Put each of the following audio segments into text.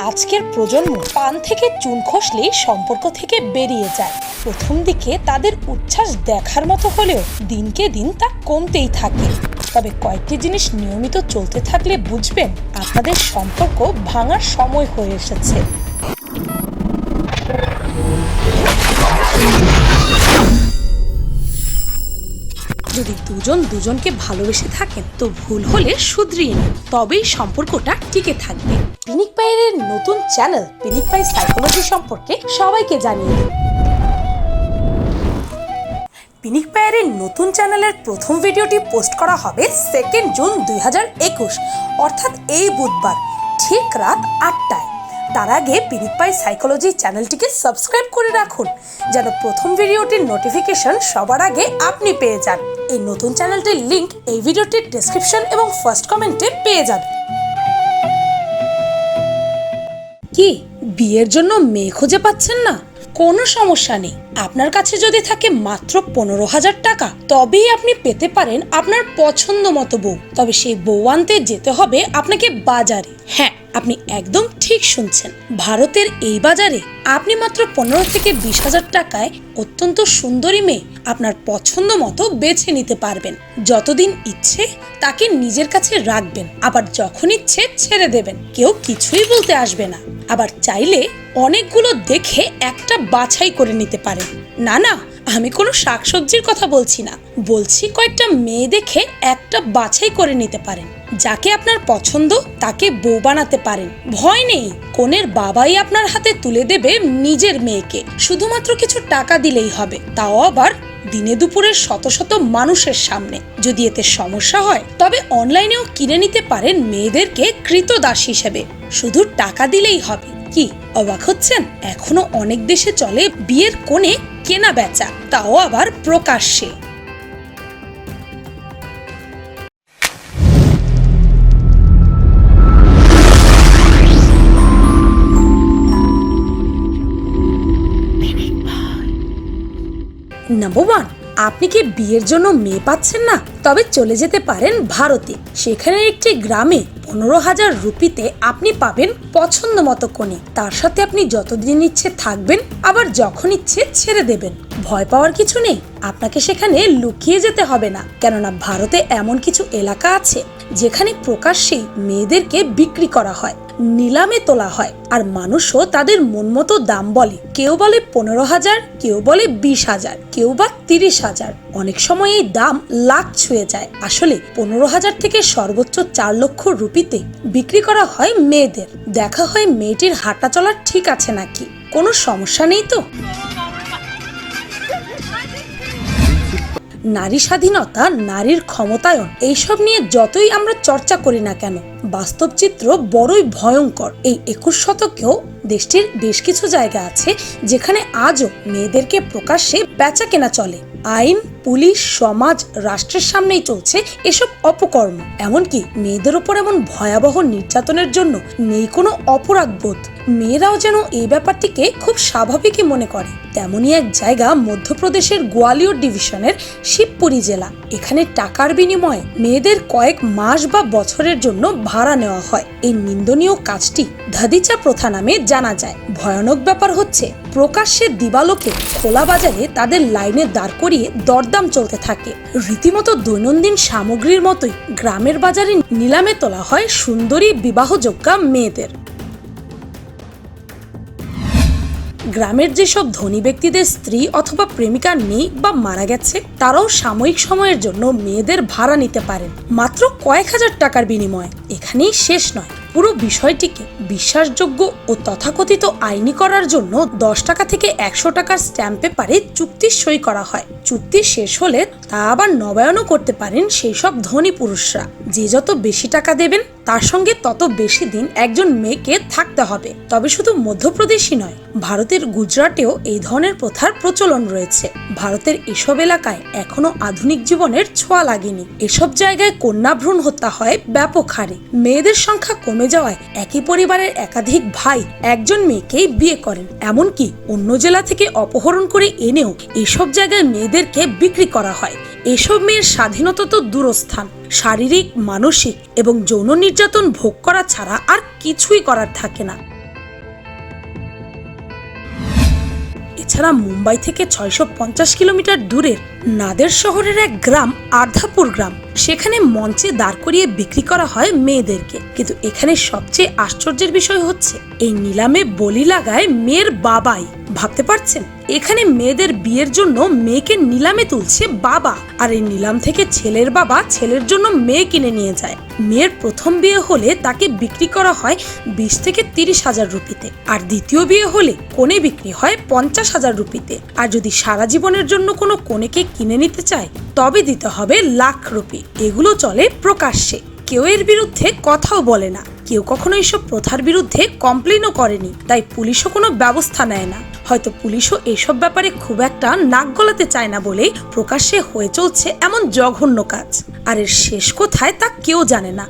আজকের প্রজন্ম পান থেকে চুন খসলেই সম্পর্ক থেকে বেরিয়ে যায়। প্রথম দিকে তাদের উচ্ছ্বাস দেখার মতো হলেও দিনকে দিন তা কমতেই থাকে। তবে কয়েকটি জিনিস নিয়মিত চলতে থাকলে বুঝবেন, আপনাদের সম্পর্ক ভাঙার সময় হয়ে এসেছে। যদি দুজন দুজনকে ভালোবেসে থাকেন, তো ভুল হলে শুধরিয়ে নিন। তবেই সম্পর্কটা টিকে থাকবে। পিনিক পায়ের নতুন চ্যানেল, পিনিক পাই সাইকোলজি সম্পর্কে সবাইকে জানিয়ে দিন। পিনিক পায়ারের নতুন চ্যানেলের প্রথম ভিডিওটি পোস্ট করা হবে সেকেন্ড জুন দুই হাজার একুশ, অর্থাৎ এই বুধবার, ঠিক রাত আটটায়। তার আগে পিনিক পাই সাইকোলজি চ্যানেলটিকে সাবস্ক্রাইব করে রাখুন, যেন প্রথম ভিডিওটির নোটিফিকেশন সবার আগে আপনি পেয়ে যান। এই নতুন চ্যানেলটির লিংক এই ভিডিওটির ডেসক্রিপশন এবং ফার্স্ট কমেন্টে পেয়ে যাবেন কি, বিয়ের জন্য মেয়ে খুঁজে পাচ্ছেন না? কোনো সমস্যা নেই। আপনার কাছে যদি থাকে মাত্র পনেরো হাজার টাকা, তবেই আপনি পেতে পারেন আপনার পছন্দ মতো বউ। তবে সেই বউ আনতে যেতে হবে আপনাকে বাজারে। হ্যাঁ আপনি একদম ঠিক শুনছেন। ভারতের এই বাজারে আপনি মাত্র পনেরো থেকে বিশ হাজার টাকায় অত্যন্ত সুন্দরী মেয়ে আপনার পছন্দ মতো বেছে নিতে পারবেন। যতদিন ইচ্ছে তাকে নিজের কাছে রাখবেন, আবার যখন ইচ্ছে ছেড়ে দেবেন। কেউ কিছুই বলতে আসবে না। আবার চাইলে অনেকগুলো দেখে একটা বাছাই করে নিতে পারেন। না না, আমি কোনো শাকসবজির কথা বলছি না। বলছি কয়েকটা মেয়ে দেখে একটা বাছাই করে নিতে পারেন। যাকে আপনার পছন্দ, তাকে বউ বানাতে পারেন। ভয় নেই, কোনের বাবাই আপনার হাতে তুলে দেবে নিজের মেয়েকে। শুধুমাত্র কিছু টাকা দিলেই হবে, তাও আবার দিনে দুপুরের শত শত মানুষের সামনে। যদি এতে সমস্যা হয়, তবে অনলাইনেও কিনে নিতে পারেন মেয়েদেরকে কৃতদাস হিসেবে। শুধু টাকা দিলেই হবে। কি, অবাক হচ্ছেন? এখনও অনেক দেশে চলে বিয়ের কোণে কেনা বেচা তাও আবার প্রকাশ্যে। নাম্বার ওয়ান আপনি কি বিয়ের জন্য মেয়ে পাচ্ছেন না? তবে চলে যেতে পারেন ভারতে। সেখানে একটি গ্রামে পনেরো হাজার রুপিতে আপনি পাবেন পছন্দ মতো কোণে তার সাথে আপনি যতদিন ইচ্ছে থাকবেন, আবার যখন ইচ্ছে ছেড়ে দেবেন। ভয় পাওয়ার কিছু নেই। আপনাকে সেখানে লুকিয়ে যেতে হবে না। কেননা ভারতে এমন কিছু এলাকা আছে, যেখানে প্রকাশ্যেই মেয়েদেরকে বিক্রি করা হয়। নিলামে তোলা হয়। আর মানুষও তাদের মন মতো দাম বলে। কেউ বলে পনেরো হাজার, কেউ বলে বিশ হাজার, কেউ বা তিরিশ হাজার। অনেক সময় এই দাম লাখ ছুঁয়ে যায়। আসলে পনেরো হাজার থেকে সর্বোচ্চ চার লক্ষ রুপিতে বিক্রি করা হয় মেয়েদের। দেখা হয় মেয়েটির হাঁটা চলা ঠিক আছে নাকি? কোনো সমস্যা নেই তো? নারী স্বাধীনতা, নারীর ক্ষমতায়ন, এইসব নিয়ে যতই আমরা চর্চা করি না কেন, বাস্তব চিত্র বড়ই ভয়ঙ্কর। এই একুশ শতকেও দেশটির বেশ কিছু জায়গা আছে যেখানে আজও মেয়েদেরকে প্রকাশ্যে বেচা কেনা চলে। আইন, পুলিশ, সমাজ, রাষ্ট্রের সামনেই চলছে এসব অপকর্ম। এমনকি মেয়েদের ওপর এমন ভয়াবহ নির্যাতনের জন্য নেই কোনো অপরাধ বোধ। মেয়েরাও যেন এই ব্যাপারটিকে খুব স্বাভাবিকই মনে করে। তেমনই এক জায়গা মধ্যপ্রদেশের গোয়ালিয়র ডিভিশনের শিবপুরী জেলা। এখানে টাকার বিনিময়ে মেয়েদের কয়েক মাস বা বছরের জন্য ভাড়া নেওয়া হয়। এই নিন্দনীয় কাজটি ধাদিচা প্রথা নামে জানা যায়। ভয়ানক ব্যাপার হচ্ছে, প্রকাশ্যে দিবালোকে খোলা বাজারে তাদের লাইনে দাঁড় করিয়ে দরদাম চলতে থাকে। রীতিমতো দৈনন্দিন সামগ্রীর মতোই গ্রামের বাজারে নিলামে তোলা হয় সুন্দরী বিবাহযোগ্যা মেয়েদের। গ্রামের যেসব ধনী ব্যক্তিদের স্ত্রী অথবা প্রেমিকা নেই বা মারা গেছে, তারাও সাময়িক সময়ের জন্য মেয়েদের ভাড়া নিতে পারেন। মাত্র কয়েক হাজার টাকার বিনিময়ে। এখানেই শেষ নয়। পুরো বিষয়টিকে বিশ্বাসযোগ্য ও তথাকথিত আইনি করার জন্য দশ টাকা থেকে একশো টাকার স্ট্যাম্প পেপারে চুক্তি সই করা হয়। চুক্তি শেষ হলে তা আবার নবায়নও করতে পারেন সেই সব ধনী পুরুষরা। যে যত বেশি টাকা দেবেন, তার সঙ্গে তত বেশি দিন একজন মেয়েকে থাকতে হবে। তবে শুধু মধ্যপ্রদেশই নয়, ভারতের গুজরাটেও এই ধরনের প্রথার প্রচলন রয়েছে। ভারতের এসব এলাকায় এখনও আধুনিক জীবনের ছোঁয়া লাগেনি। এসব জায়গায় কন্যা ভ্রূণ হত্যা হয় ব্যাপক হারে। মেয়েদের সংখ্যা কমে জমে যাওয়ায় একই পরিবারের একাধিক ভাই একজন মেয়েকেই বিয়ে করেন। এমনকি অন্য জেলা থেকে অপহরণ করে এনেও এসব জায়গায় মেয়েদেরকে বিক্রি করা হয়। এসব মেয়ের স্বাধীনতা তো দূরস্থান। শারীরিক, মানসিক এবং যৌন নির্যাতন ভোগ করা ছাড়া আর কিছুই করার থাকে না। এছাড়া মুম্বাই থেকে ছয়শো পঞ্চাশ কিলোমিটার দূরের নাদের শহরের এক গ্রাম আর্ধাপুর গ্রাম। সেখানে মঞ্চে দাঁড় করিয়ে বিক্রি করা হয় মেয়েদেরকে। কিন্তু এখানে সবচেয়ে আশ্চর্যের বিষয় হচ্ছে, এই নিলামে বলি লাগায় মেয়ের বাবাই। ভাবতে পারছেন? এখানে মেয়েদের বিয়ের জন্য মেয়েকে নিলামে তুলছে বাবা। আর এই নিলাম থেকে ছেলের বাবা ছেলের জন্য মেয়ে কিনে নিয়ে যায়। মেয়ের প্রথম বিয়ে হলে তাকে বিক্রি করা হয় বিশ থেকে তিরিশ হাজার রুপিতে। আর দ্বিতীয় বিয়ে হলে কোণে বিক্রি হয় পঞ্চাশ হাজার রুপিতে। আর যদি সারা জীবনের জন্য কোনো কোণেকে কিনে নিতে চায়, তবে দিতে হবে লাখ রুপি। এগুলো চলে প্রকাশ্যে। কেউ এর বিরুদ্ধে কথাও বলে না। কেউ কখনো এইসব প্রথার বিরুদ্ধে কমপ্লেনও করেনি, তাই পুলিশও কোনো ব্যবস্থা নেয় না। হয়তো পুলিশও এসব ব্যাপারে খুব একটা নাক গলাতে চায় না বলেই প্রকাশ্যে হয়ে চলছে এমন জঘন্য কাজ। আর এর শেষ কোথায় তা কেউ জানে না।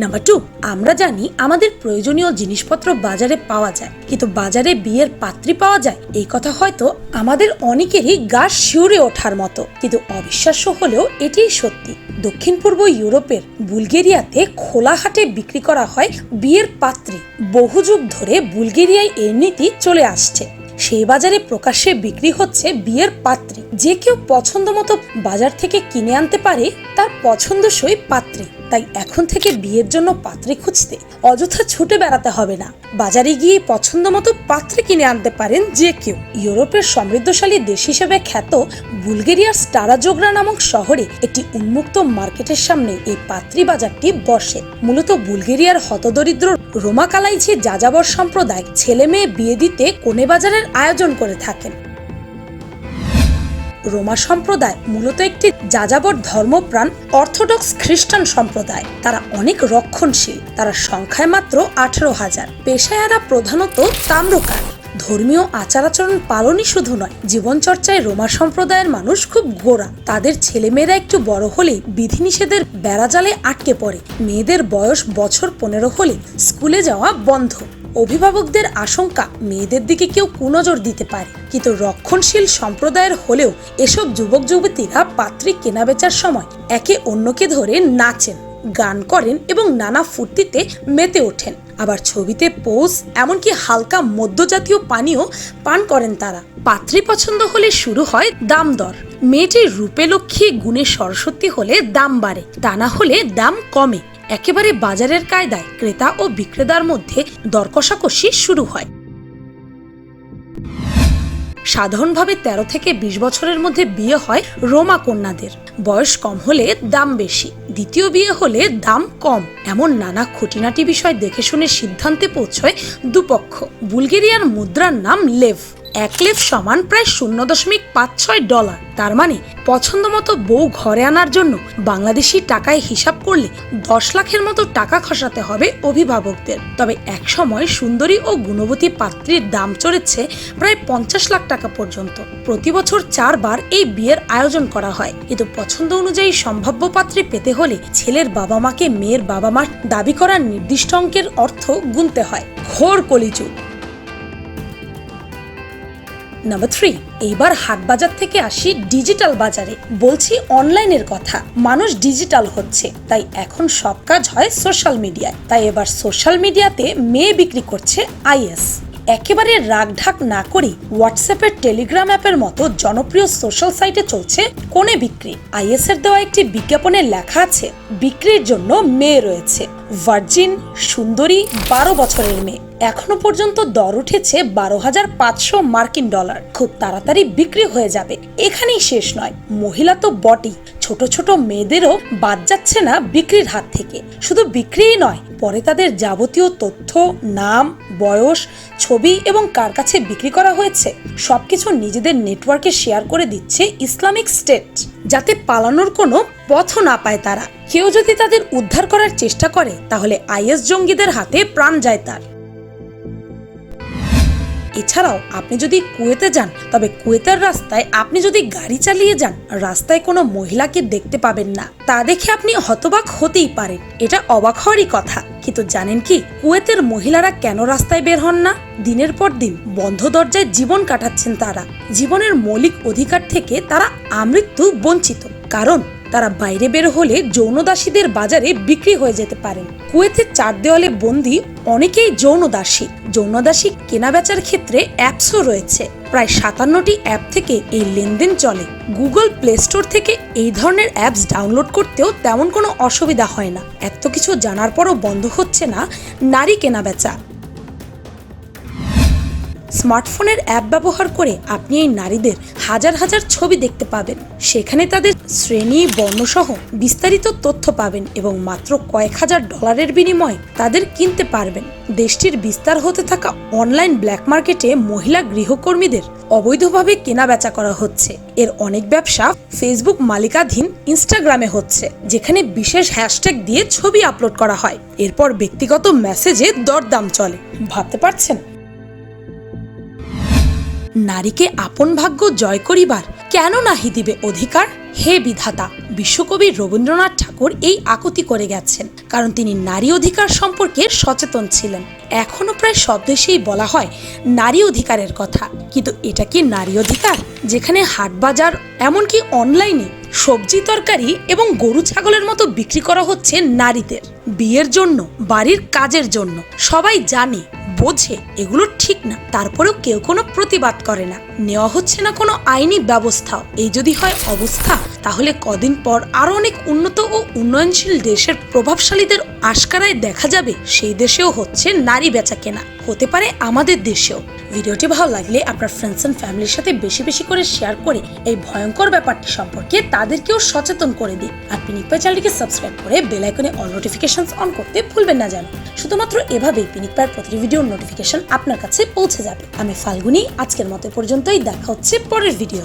নাম্বার টু আমরা জানি আমাদের প্রয়োজনীয় জিনিসপত্র বাজারে পাওয়া যায়, কিন্তু বাজারে বিয়ের পাত্রী পাওয়া যায়? এই কথা হয়তো আমাদের অনেকেরই গা শিউরে ওঠার মতো, কিন্তু অবিশ্বাস্য হলেও এটিই সত্যি। দক্ষিণ পূর্ব ইউরোপের বুলগেরিয়াতে খোলা হাটে বিক্রি করা হয় বিয়ের পাত্রী। বহু যুগ ধরে বুলগেরিয়ায় এর নীতি চলে আসছে। সেই বাজারে প্রকাশ্যে বিক্রি হচ্ছে বিয়ের পাত্রী। যে কেউ পছন্দ মতো বাজার থেকে কিনে আনতে পারে, তার পছন্দসই পাত্রী। তাই এখন থেকে বিয়ের জন্য পাত্রী খুঁজতে অযথা ছুটে বেড়াতে হবে না। বাজারে গিয়ে পছন্দ মতো পাত্রী কিনে আনতে পারেন যে কেউ। ইউরোপের সমৃদ্ধশালী দেশ হিসেবে খ্যাত বুলগেরিয়ার স্টারাজোগ্রা নামক শহরে একটি উন্মুক্ত মার্কেটের সামনে এই পাত্রী বাজারটি বসে। মূলত বুলগেরিয়ার হতদরিদ্র রোমাকালাইঝি যাযাবর সম্প্রদায় ছেলে মেয়ে বিয়ে দিতে কোনে বাজারের আয়োজন করে থাকেন। রোমা সম্প্রদায় মূলত একটি যাযাবর ধর্মপ্রাণ অর্থোডক্স খ্রিস্টান সম্প্রদায়। তারা অনেক রক্ষণশীল। তারা সংখ্যায় মাত্র আঠারো হাজার। পেশায়ারা প্রধানত তাম্রকার। ধর্মীয় আচার আচরণ পালনই শুধু নয়, জীবনচর্চায় রোমা সম্প্রদায়ের মানুষ খুব গোড়া তাদের ছেলেমেয়েরা একটু বড় হলেই বিধিনিষেধের বেড়াজালে আটকে পড়ে। মেয়েদের বয়স বছর পনেরো হলে স্কুলে যাওয়া বন্ধ। অভিভাবকদের আশঙ্কা, মেয়েদের দিকে কেউ কুনজর দিতে পারে। কিন্তু রক্ষণশীল সম্প্রদায়ের হলেও এসব যুবক যুবতীরা পাত্রী কেনাবেচার সময় একে অন্যকে ধরে নাচেন। গান করেন এবং নানা ফুর্তিতে মেতে ওঠেন। আবার ছবিতে পোজ, এমনকি হালকা মধ্যজাতীয় পানীয় পান করেন তারা। পাত্রী পছন্দ হলে শুরু হয় দাম দর মেয়েটির রূপে লক্ষ্মী গুণে সরস্বতী হলে দাম বাড়ে, তা না হলে দাম কমে। একেবারে বাজারের কায়দায় ক্রেতা ও বিক্রেতার মধ্যে দর কষাকষি শুরু হয়। সাধারণভাবে তেরো থেকে বিশ বছরের মধ্যে বিয়ে হয় রোমা কন্যাদের। বয়স কম হলে দাম বেশি, দ্বিতীয় বিয়ে হলে দাম কম। এমন নানা খুঁটিনাটি বিষয় দেখে শুনে সিদ্ধান্তে পৌঁছয় দুপক্ষ। বুলগেরিয়ার মুদ্রার নাম লেভ। এক লেভ সমান প্রায় শূন্য দশমিক পাঁচ ছয় ডলার। তার মানে পছন্দ মতো বউ ঘরে আনার জন্য বাংলাদেশি টাকায় হিসাব করলে দশ লাখের মতো টাকা খসাতে হবে অভিভাবকদের। তবে এক সময় সুন্দরী ও গুণবতী পাত্রীর দাম চড়েছে প্রায় পঞ্চাশ লাখ টাকা পর্যন্ত। প্রতি বছর চারবার এই বিয়ের আয়োজন করা হয়। কিন্তু পছন্দ অনুযায়ী সম্ভাব্য পাত্রী পেতে হলে ছেলের বাবা মাকে মেয়ের বাবা মার দাবি করার নির্দিষ্ট অঙ্কের অর্থ গুনতে হয়। ঘোর কলিযুগ। নাম্বার থ্রি এইবার হাট বাজার থেকে আসি ডিজিটাল বাজারে। বলছি অনলাইনের কথা, মানুষ ডিজিটাল হচ্ছে, তাই এখন সব কাজ হয় সোশ্যাল মিডিয়ায় তাই এবার সোশ্যাল মিডিয়াতে মেয়ে বিক্রি করছে আইএস একেবারে রাগঢাক না করে হোয়াটসঅ্যাপের টেলিগ্রাম অ্যাপের মতো জনপ্রিয় সোশ্যাল সাইটে চলছে কোনে বিক্রি। আইএস এর দেওয়া একটি বিজ্ঞাপনে লেখা আছে, বিক্রির জন্য মেয়ে রয়েছে ভার্জিন সুন্দরী, বারো বছরের মেয়ে। এখনও পর্যন্ত দর উঠেছে বারো হাজার পাঁচশো মার্কিন ডলার। খুব তাড়াতাড়ি বিক্রি হয়ে যাবে। এখানেই শেষ নয়। মহিলা তো বটি ছোট ছোট মেয়েদেরও বাদ যাচ্ছে না বিক্রির হাত থেকে। শুধু বিক্রিই নয়, পরে তাদের যাবতীয় তথ্য, নাম, বয়স, ছবি এবং কার কাছে বিক্রি করা হয়েছে, সবকিছু নিজেদের নেটওয়ার্কে শেয়ার করে দিচ্ছে ইসলামিক স্টেট, যাতে পালানোর কোনো পথ না পায় তারা। কেউ যদি তাদের উদ্ধার করার চেষ্টা করে, তাহলে আইএস জঙ্গিদের হাতে প্রাণ যায় তার। এছাড়াও আপনি যদি কুয়েতে যান, তবে কুয়েতের রাস্তায় আপনি যদি গাড়ি চালিয়ে যান, রাস্তায় কোনো মহিলাকে দেখতে পাবেন না। তা দেখে আপনি হতবাক হতেই পারেন। এটা অবাক হওয়ারই কথা। কিন্তু জানেন কি, কুয়েতের মহিলারা কেন রাস্তায় বের হন না? দিনের পর দিন বন্ধ দরজায় জীবন কাটাচ্ছেন তারা। জীবনের মৌলিক অধিকার থেকে তারা আমৃত্যু বঞ্চিত। কারণ তারা বাইরে বের হলে যৌনদাসীদের বাজারে বিক্রি হয়ে যেতে পারেন কুয়েতের চার দেওয়ালে বন্দি অনেকেই যৌনদাসী। যৌনদাসী কেনাবেচার ক্ষেত্রে অ্যাপসও রয়েছে। প্রায় সাতান্নটি অ্যাপ থেকে এই লেনদেন চলে। গুগল প্লে স্টোর থেকে এই ধরনের অ্যাপস ডাউনলোড করতেও তেমন কোনো অসুবিধা হয় না। এত কিছু জানার পরও বন্ধ হচ্ছে না নারী কেনাবেচা। স্মার্টফোনের অ্যাপ ব্যবহার করে আপনি এই নারীদের হাজার হাজার ছবি দেখতে পাবেন। সেখানে তাদের শ্রেণি, বর্ণসহ বিস্তারিত তথ্য পাবেন এবং মাত্র কয়েক হাজার ডলারের বিনিময়ে তাদের কিনতে পারবেন। দেশটির বিস্তার হতে থাকা অনলাইন ব্ল্যাক মার্কেটে মহিলা গৃহকর্মীদের অবৈধভাবে কেনা বেচা করা হচ্ছে। এর অনেক ব্যবসা ফেসবুক মালিকাধীন ইনস্টাগ্রামে হচ্ছে, যেখানে বিশেষ হ্যাশট্যাগ দিয়ে ছবি আপলোড করা হয়। এরপর ব্যক্তিগত মেসেজে দরদাম চলে। ভাবতে পারছেন? নারীকে আপন ভাগ্য জয় করিবার কেন নাহি দিবে অধিকার? হে বিধাতা, বিশ্বকবি রবীন্দ্রনাথ ঠাকুর এই আকুতি করে গেছেন, কারণ তিনি নারী অধিকার সম্পর্কে সচেতন ছিলেন। এখনও প্রায় সব দেশেই বলা হয় নারী অধিকারের কথা, কিন্তু এটা কি নারী অধিকার? যেখানে হাট বাজার, এমনকি অনলাইনে সবজি তরকারি এবং গরু ছাগলের মতো বিক্রি করা হচ্ছে নারীদের। বিয়ের জন্য, বাড়ির কাজের জন্য, সবাই জানে বোঝে এগুলো ঠিক না, তারপরেও কেউ কোনো প্রতিবাদ করে না। নেওয়া হচ্ছে না কোনো আইনি ব্যবস্থাও। এই যদি হয় অবস্থা, তাহলে কদিন পর আরও অনেক উন্নত ও উন্নয়নশীল দেশের প্রভাবশালীদের আশকারায় দেখা যাবে, সেই দেশেও হচ্ছে নারী বেচা কেনা। হতে পারে আমাদের দেশেও। ভিডিওটি ভালো লাগলে আপনার ফ্রেন্ডস অ্যান্ড ফ্যামিলির সাথে বেশি বেশি করে শেয়ার করে এই ভয়ঙ্কর ব্যাপারটি সম্পর্কে তাদেরকেও সচেতন করে দিন। আর পিনিক পাই চ্যানেলটিকে সাবস্ক্রাইব করে বেল আইকনে অল নোটিফিকেশনস অন করতে ভুলবেন না যেন। শুধুমাত্র এভাবেই পিনিক পায়ের প্রতিটি ভিডিওর নোটিফিকেশন আপনার কাছে পৌঁছে যাবে। আমি ফাল্গুনি আজকের মতো পর্যন্তই দেখা হচ্ছে পরের ভিডিও